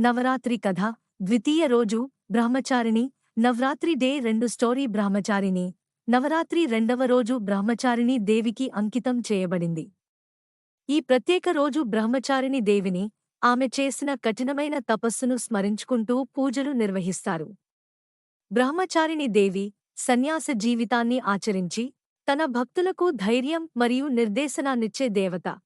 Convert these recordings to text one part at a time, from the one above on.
నవరాత్రి కథ ద్వితీయ రోజు బ్రహ్మచారిణి నవరాత్రి డే రెండు స్టోరీ బ్రహ్మచారిణి. నవరాత్రి రెండవ రోజు బ్రహ్మచారిణి దేవికి అంకితం చేయబడింది. ఈ ప్రత్యేక రోజు బ్రహ్మచారిణి దేవిని ఆమె చేసిన కఠినమైన తపస్సును స్మరించుకుంటూ పూజలు నిర్వహిస్తారు. బ్రహ్మచారిణి దేవి సన్యాస జీవితాన్ని ఆచరించి తన భక్తులకు ధైర్యం మరియు నిర్దేశనాన్నిచ్చే దేవత.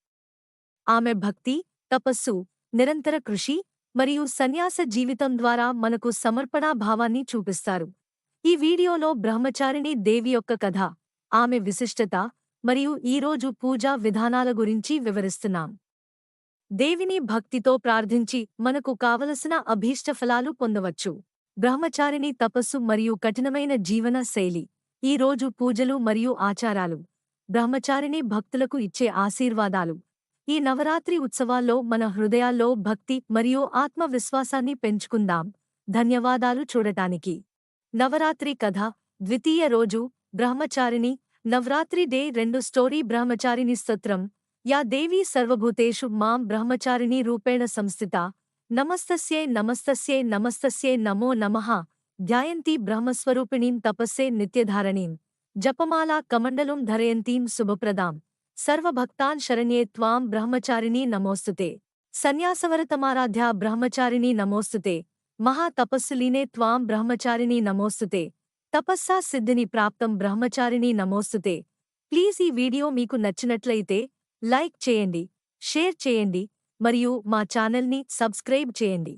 ఆమె భక్తి తపస్సు నిరంతర కృషి మరియు సన్యాస జీవితం ద్వారా మనకు సమర్పణా భావాన్ని చూపిస్తారు. ఈ వీడియోలో బ్రహ్మచారిణి దేవి యొక్క కథ ఆమె విశిష్టత మరియు ఈరోజు పూజా విధానాల గురించి వివరిస్తున్నాం. దేవిని భక్తితో ప్రార్థించి మనకు కావలసిన అభీష్ట ఫలాలు పొందవచ్చు. బ్రహ్మచారిణి తపస్సు మరియు కఠినమైన జీవన శైలి ఈ రోజు పూజలు మరియు ఆచారాలు. బ్రహ్మచారిణి భక్తులకు ఇచ్చే ఆశీర్వాదాలు. ఈ నవరాత్రి ఉత్సవాల్లో మన హృదయాల్లో భక్తి మరియు ఆత్మవిశ్వాసాన్ని పెంచుకుందాం. ధన్యవాదాలు చూడటానికి. నవరాత్రి కథ ద్వితీయ రోజు బ్రహ్మచారిణి నవరాత్రి డే రెండు స్టోరీ బ్రహ్మచారిణి స్తోత్రం. యా దేవీ సర్వభూతేషు మాం బ్రహ్మచారిణి రూపేణ సంస్థిత. నమస్తస్యే నమస్తస్యే నమస్తస్యే నమో నమః. ధ్యాయంతి బ్రహ్మస్వరూపిణీం తపస్సే నిత్యధారణీం. జపమాలా కమండలం ధరయంతీం శుభప్రదాం. సర్వభక్తాన్ శరణ్యే త్వాం బ్రహ్మచారిణి నమోస్తుతే. సన్యాసవరతమారాధ్యా బ్రహ్మచారిణి నమోస్తుతే. మహాతపస్సులీనే త్వాం బ్రహ్మచారిణి నమోస్తుతే. తపస్సా సిద్ధిని ప్రాప్తం బ్రహ్మచారిణి నమోస్తుతే. ప్లీజ్ ఈ వీడియో మీకు నచ్చినట్లయితే లైక్ చేయండి షేర్ చేయండి మరియు మా ఛానల్ని సబ్స్క్రైబ్ చేయండి.